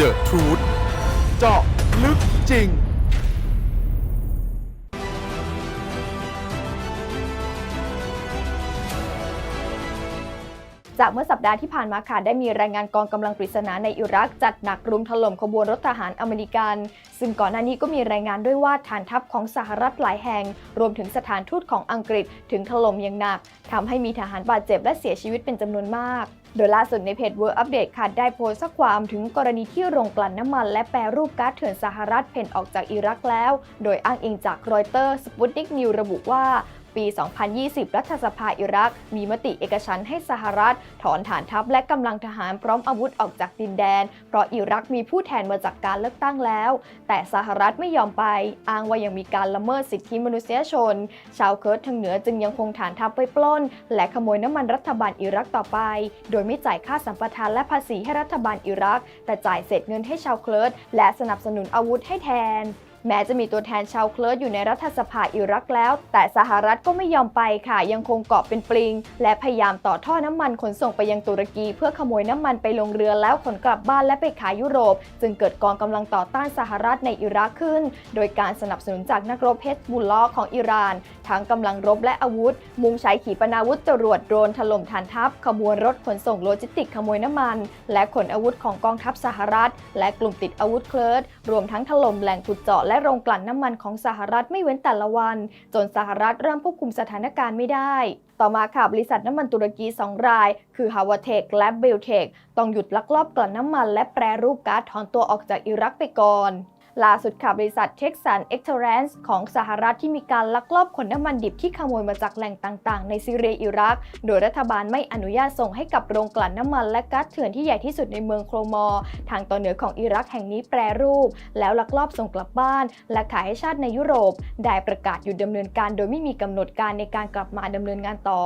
The Truth เจาะลึกจริง จากเมื่อสัปดาห์ที่ผ่านมาค่ะได้มีรายงานกองกำลังปริศนาในอิรัก จัดหนักรุมถล่มขบวนรถทหารอเมริกัน ซึ่งก่อนหน้านี้ก็มีรายงานด้วยว่าฐานทัพของสหรัฐหลายแห่ง รวมถึงสถานทูตของอังกฤษถึงถล่มอย่างหนักทำให้มีทหารบาดเจ็บและเสียชีวิตเป็นจำนวนมาก โดยล่าสุดในเพจ World Update ค่ะได้โพสต์ข้อความถึงกรณีที่โรงกลั่นน้ำมัน และแปรรูปก๊าซเถื่อนสหรัฐเพ่นออกจากอิรักแล้ว โดยอ้างอิงจากรอยเตอร์สปุตนิกนิวระบุว่า ปี 2020 รัฐสภาอิรัก มีมติเอกฉันให้สหรัฐ ถอนฐานทัพและกำลังทหารพร้อมอาวุธออกจากดินแดน เพราะอิรักมีผู้แทนมาจากการเลือกตั้งแล้ว แต่สหรัฐไม่ยอมไป อ้างว่ายังมีการละเมิดสิทธิมนุษยชน ชาวเคิร์ดทางเหนือจึงยังคงฐานทัพไปปล้น และขโมยน้ำมันรัฐบาลอิรักต่อไป โดยไม่จ่ายค่าสัมปทานและภาษีให้รัฐบาลอิรัก แต่จ่ายเศษเงินให้ชาวเคิร์ดและสนับสนุนอาวุธให้แทน แม้จะมีตัวแทนชาวเคลิร์ดอยู่ในรัฐสภาอิรักแล้ว แต่สหรัฐก็ไม่ยอมไปค่ะ ยังคงเกาะเป็นปลิง และพยายามต่อท่อน้ำมันขนส่งไปยังตุรกี เพื่อขโมยน้ำมันไปลงเรือแล้วขนกลับบ้านและไปขายยุโรป จึงเกิดกองกำลังต่อต้านสหรัฐในอิรักขึ้น โดยการสนับสนุนจากนักรบเฮสบุลลอของอิหร่าน ทั้งกำลังรบและอาวุธ มุ่งใช้ขีปนาวุธจรวดโดรนถล่มฐานทัพ ขบวนรถขนส่งโลจิสติกขโมยน้ำมัน และขนอาวุธของกองทัพสหรัฐ และกลุ่มติดอาวุธเคลิร์ดรวมทั้งถล่มแหล่งขุดเจาะและโรงกลั่นน้ำมันของสหรัฐไม่เว้นแต่ละวัน จนสหรัฐเริ่มควบคุมสถานการณ์ไม่ได้ ต่อมาค่ะบริษัทน้ำมันตุรกี 2 ราย คือฮาวาเทคและเบลเทคต้องหยุดลักลอบกลั่นน้ำมัน และแปรรูปก๊าซถอนตัวออกจากอิรักไปก่อน ล่าสุดค่ะบริษัทเท็กซันเอ็กเทอร์เรนซ์ของสหรัฐที่มีการลักลอบขนน้ำมันดิบที่ขโมยมาจากแหล่งต่างๆ ในซีเรียอิรัก โดยรัฐบาลไม่อนุญาตส่งให้กับโรงกลั่นน้ำมันและก๊าซเถื่อนที่ใหญ่ที่สุดในเมืองโครมอร์ทางตอนเหนือของอิรักแห่งนี้แปรรูป แล้วลักลอบส่งกลับบ้าน และขายให้ชาติในยุโรป ได้ประกาศหยุดดำเนินการโดยไม่มีกำหนดการในการกลับมาดำเนินงานต่อ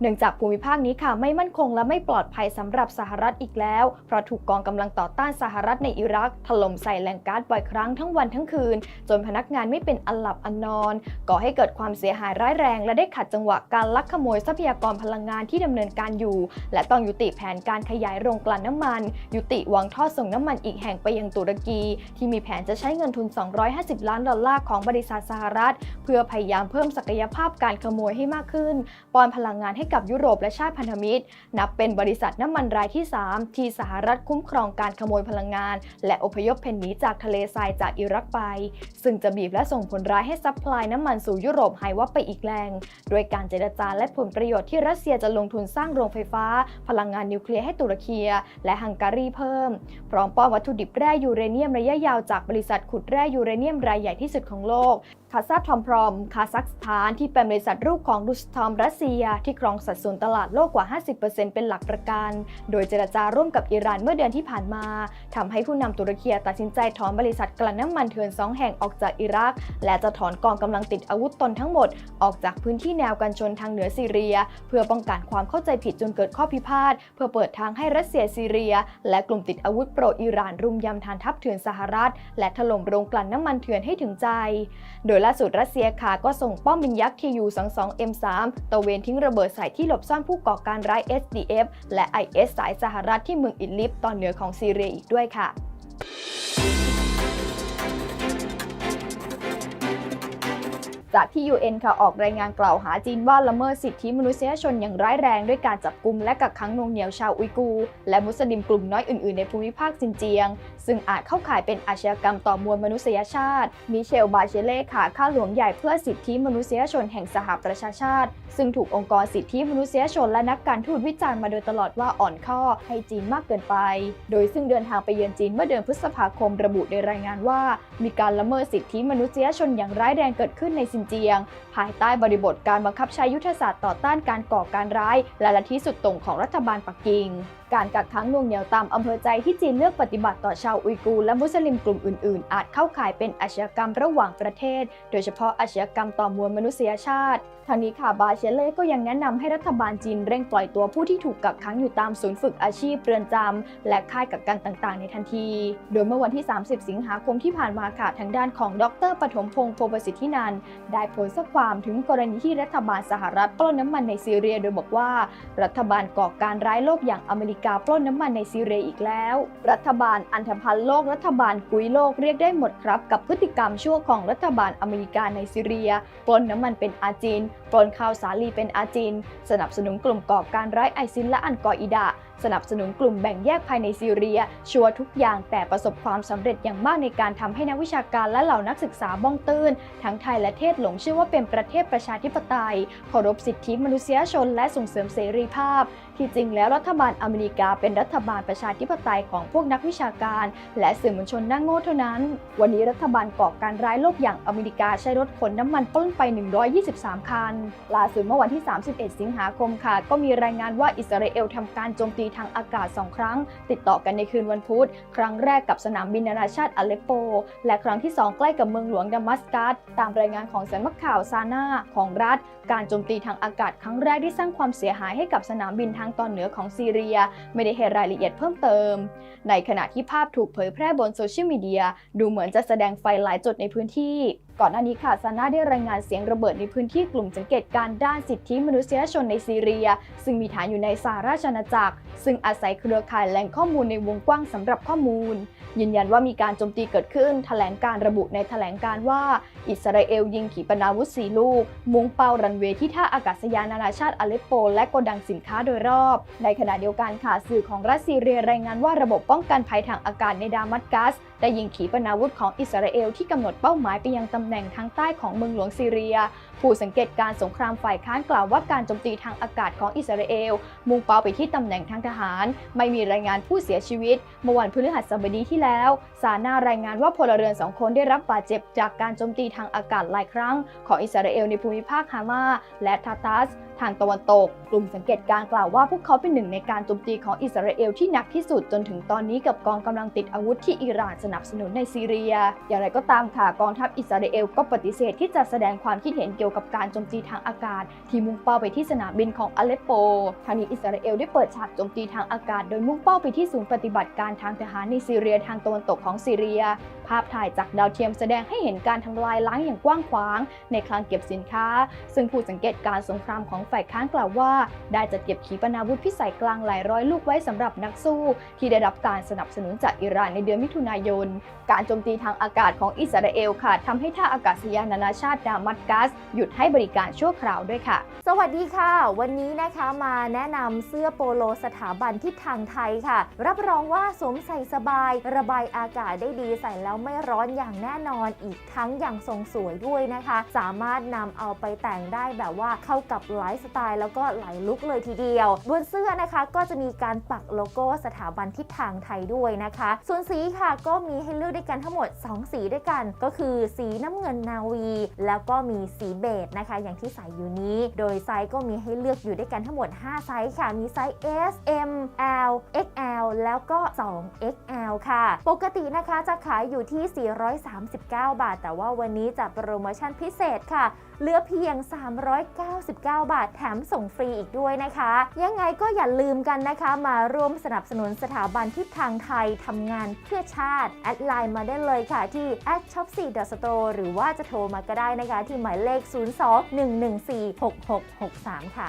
เนื่องจากภูมิภาคนี้ค่ะไม่มั่นคงและไม่ปลอดภัยสำหรับสหรัฐอีกแล้ว เพราะถูกกองกำลังต่อต้านสหรัฐในอิรัก ถล่มใส่แหล่งก๊าซบ่อยครั้งทั้งวันทั้งคืน จนพนักงานไม่เป็นอันหลับอันนอน ก่อให้เกิดความเสียหายร้ายแรง และได้ขัดจังหวะการลักขโมยทรัพยากรพลังงานที่ดำเนินการอยู่ และต้องยุติแผนการขยายโรงกลั่นน้ำมัน ยุติวางท่อส่งน้ำมันอีกแห่งไปยังตุรกี ที่มีแผนจะใช้เงินทุน 250 ล้านดอลลาร์ของบริษัทสหรัฐ เพื่อพยายามเพิ่มศักยภาพการขโมยให้มากขึ้นป้อนพลังงานให้กับยุโรปและชาติพันธมิตร นับเป็นบริษัทน้ำมันรายที่ 3 ที่สหรัฐคุ้มครองการขโมยพลังงาน และอพยพเพ่นหนีจากทะเลทรายจากอิรักไป ซึ่งจะบีบและส่งผลร้ายให้ซัพพลายน้ำมันสู่ยุโรปหายวับไปอีกแรงโดยการเจรจาและผลประโยชน์ที่รัสเซียจะลงทุนสร้างโรงไฟฟ้า พลังงานนิวเคลียร์ให้ตุรกีและฮังการีเพิ่ม พร้อมป้อนวัตถุดิบแร่ยูเรเนียมระยะยาวจากบริษัทขุดแร่ยูเรเนียมรายใหญ่ที่สุดของโลกคาซาทอมพรอม คาซัคสถานที่เป็นบริษัทลูกของรุสทอมรัสเซียที่ครองสัดส่วนตลาดโลกกว่า 50%เป็นหลักประกัน โดยเจรจาร่วมกับอิหร่านเมื่อเดือนที่ผ่านมาทำให้ผู้นำตุรกีตัดสินใจถอนบริษัทกลั่นน้ำมันเถื่อนสองแห่งออกจากอิรัก และจะถอนกองกำลังติดอาวุธตนทั้งหมด ออกจากพื้นที่แนวกันชนทางเหนือซีเรีย เพื่อป้องกันความเข้าใจผิดจนเกิดข้อพิพาทเพื่อเปิดทางให้รัสเซียซีเรีย และกลุ่มติดอาวุธโปรอิหร่านรุมยำฐานทัพเถื่อนสหรัฐ และถล่มโรงกลั่นน้ำมันเถื่อนให้ถึงใจ โดยล่าสุดรัสเซียค่ะก็ส่งป้อมบินยักษ์ TU-22M3 ตะเวนทิ้งระเบิดใส่ที่หลบซ่อนผู้ก่อการร้าย SDF และ IS สายสหรัฐที่เมืองอิดลิบตอนเหนือของซีเรียอีกด้วยค่ะจากที่ UN ค่ะออกรายงานกล่าวหาจีนว่าละเมิดสิทธิมนุษยชนอย่างร้ายแรงด้วยการจับกุมและกักขังนวงเหนียวชาวอุยกู และมุสลิมกลุ่มน้อยอื่นๆในภูมิภาคซินเจียง ซึ่งอาจเข้าข่ายเป็นอาชญากรรมต่อมวลมนุษยชาติ มิเชล บาเชเล่ค่ะข้าหลวงใหญ่เพื่อสิทธิมนุษยชนแห่งสหประชาชาติ ซึ่งถูกองค์กรสิทธิมนุษยชนและนักการทูตวิจารณ์มาโดยตลอดว่าอ่อนข้อให้จีนมากเกินไป โดยซึ่งเดินทางไปเยือนจีนเมื่อเดือนพฤษภาคมระบุในรายงานว่า มีการละเมิดสิทธิมนุษยชนอย่างร้ายแรงเกิดขึ้นในซินเจียง ภายใต้บริบทการบังคับใช้ยุทธศาสตร์ต่อต้านการก่อการร้าย และลัทธิสุดต่งของรัฐบาลปักกิ่ง การกักขังน่วงเหนียวตามอำเภอใจที่จีนเลือกปฏิบัติต่อชาวอุยกูร์และมุสลิมกลุ่มอื่นๆ อาจเข้าข่ายเป็นอาชญากรรมระหว่างประเทศ โดยเฉพาะอาชญากรรมต่อมวลมนุษยชาติทางนี้ค่ะบาเชเล่ก็ยังแนะนำให้รัฐบาลจีนเร่งปล่อยตัวผู้ที่ถูกกักขังอยู่ตามศูนย์ฝึกอาชีพเรือนจำและค่ายกักกันต่างๆ ในทันที โดยเมื่อวันที่ 30 สิงหาคมที่ผ่านมาค่ะทางด้านของดรปฐมพงศ์โพประสิทธินันได้โพสต์ความถึงกรณีที่รัฐบาลสหรัฐปล้นน้ำมันในซีเรีย โดยบอกว่า รัฐบาลก่อการร้ายโลกอย่างอเมริกกาปล้นน้ำมันในซีเรียอีกแล้ว รัฐบาลอันธพาลโลกรัฐบาลกุยโลกเรียกได้หมดครับ กับพฤติกรรมชั่วของรัฐบาลอเมริกาในซีเรีย ปล้นน้ำมันเป็นอาจิน ปล้นข้าวสาลีเป็นอาจิน สนับสนุนกลุ่มก่อการร้ายไอซินและอันกออิดะสนับสนุนกลุ่มแบ่งแยกภายในซีเรีย ชัวทุกอย่างแต่ประสบความสำเร็จอย่างมากในการทำให้นักวิชาการและเหล่านักศึกษาบ้องตื้น ทั้งไทยและเทศหลงเชื่อว่าเป็นประเทศประชาธิปไตยเคารพสิทธิมนุษยชนและส่งเสริมเสรีภาพ ที่จริงแล้วรัฐบาลอเมริกาเป็นรัฐบาลประชาธิปไตยของพวกนักวิชาการ และสื่อมวลชนหน้าโง่เท่านั้น วันนี้รัฐบาลก่อการร้ายโลกอย่างอเมริกาใช้รถขนน้ำมันปล้นไป 123 คัน ล่าสุดเมื่อวันที่ 31 สิงหาคมค่ะ ก็มีรายงานว่าอิสราเอลทำการโจมตีทางอากาศ 2 ครั้ง ติดต่อกันในคืนวันพุธ ครั้งแรกกับสนามบินนานาชาติอเลปโป และครั้งที่ 2 ใกล้กับเมืองหลวงดามัสกัส ตามรายงานของสำนักข่าวซานาของรัฐ การโจมตีทางอากาศครั้งแรกที่สร้างความเสียหายให้กับสนามบินทางตอนเหนือของซีเรียไม่ได้ให้รายละเอียดเพิ่มเติม ในขณะที่ภาพถูกเผยแพร่บนโซเชียลมีเดียดูเหมือนจะแสดงไฟหลายจุดในพื้นที่ ก่อนหน้านี้ค่ะซาน่าได้รายงานเสียงระเบิดในพื้นที่กลุ่มสังเกตการณ์ด้านสิทธิมนุษยชนในซีเรีย ซึ่งมีฐานอยู่ในสหราชอาณาจักร ซึ่งอาศัยเครือข่ายแหล่งข้อมูลในวงกว้างสำหรับข้อมูล ยืนยันว่ามีการโจมตีเกิดขึ้น แถลงการระบุในแถลงการว่า อิสราเอลยิงขีปนาวุธสีลูก มุ่งเป้ารันเวย์ที่ท่าอากาศยานนานาชาติอเลปโป และโกดังสินค้าโดยรอบ ในขณะเดียวกันค่ะสื่อของรัสเซียรายงานว่าระบบป้องกันภัยทางอากาศในดามัสกัส ได้ยิงขีปนาวุธของอิสราเอลที่กำหนดเป้าหมายไปยังตำแหน่งทางใต้ของเมืองหลวงซีเรีย ผู้สังเกตการณ์สงครามฝ่ายค้านกล่าวว่าการโจมตีทางอากาศของอิสราเอล มุ่งเป้าไปที่ตำแหน่งทางทหาร ไม่มีรายงานผู้เสียชีวิต เมื่อวันพฤหัสบดีที่แล้ว ซาน่ารายงานว่าพลเรือนสองคนได้รับบาดเจ็บจากการโจมตีทางอากาศหลายครั้ง ของอิสราเอลในภูมิภาคฮามาและทาตัส ทางตะวันตก กลุ่มสังเกตการกล่าวว่าพวกเขาเป็นหนึ่งในการโจมตีของอิสราเอลที่หนักที่สุดจนถึงตอนนี้กับกองกำลังติดอาวุธที่อิหร่านสนับสนุนในซีเรีย อย่างไรก็ตามค่ะกองทัพอิสราเอลก็ปฏิเสธที่จะแสดงความคิดเห็นเกี่ยวกับการโจมตีทางอากาศ ที่มุ่งเป้าไปที่สนามบินของอเลปโปทางนี้อิสราเอลได้เปิดฉากโจมตีทางอากาศ โดยมุ่งเป้าไปที่ศูนย์ปฏิบัติการทางทหารในซีเรียทางตะวันตกของซีเรียาพถ่ายจากดาวเทียมแสดงให้เห็นการทำลายล้างอย่างกว้างขวาง ในคลังเก็บสินค้า ซึ่งผู้สังเกตการณ์สงครามของฝ่ายค้านกล่าวว่า ได้จัดเก็บขีปนาวุธพิสัยกลางหลายร้อยลูกไว้สำหรับนักสู้ ที่ได้รับการสนับสนุนจากอิหร่านในเดือนมิถุนายน การโจมตีทางอากาศของอิสราเอลค่ะทำให้ท่าอากาศยานนานาชาติดามัสกัส หยุดให้บริการชั่วคราวด้วยค่ะ สวัสดีค่ะ วันนี้นะคะมาแนะนำเสื้อโปโลสถาบันทิศทางไทยค่ะ รับรองว่าสวมใส่สบาย ระบายอากาศได้ดีใส่แล้วไม่ร้อนอย่างแน่นอนอีกทั้งอย่างทรงสวยด้วยนะคะ สามารถนำเอาไปแต่งได้แบบว่าเข้ากับไลฟ์สไตล์แล้วก็หลายลุคเลยทีเดียว บนเสื้อนะคะก็จะมีการปักโลโก้สถาบันทิศทางไทยด้วยนะคะ ส่วนสีค่ะก็มีให้เลือกด้วยกันทั้งหมด 2 สีด้วยกัน ก็คือสีน้ำเงินนาวี แล้วก็มีสีเบจนะคะ อย่างที่ใส่อยู่นี้ โดยไซส์ก็มีให้เลือกอยู่ด้วยกันทั้งหมด 5 ไซส์ค่ะ มีไซส์ S M L XL แล้วก็ 2XL ค่ะ ปกตินะคะจะขายอยู่ที่ 439 บาท แต่ว่าวันนี้จัดโปรโมชั่นพิเศษค่ะ เหลือเพียง 399 บาท แถมส่งฟรีอีกด้วยนะคะ ยังไงก็อย่าลืมกันนะคะ มาร่วมสนับสนุนสถาบันทิศทางไทยทำงานเพื่อชาติ แอดไลน์มาได้เลยค่ะที่ shop 4 store หรือว่าจะโทรมาก็ได้นะคะ ที่หมายเลข 02 114 6663 ค่ะ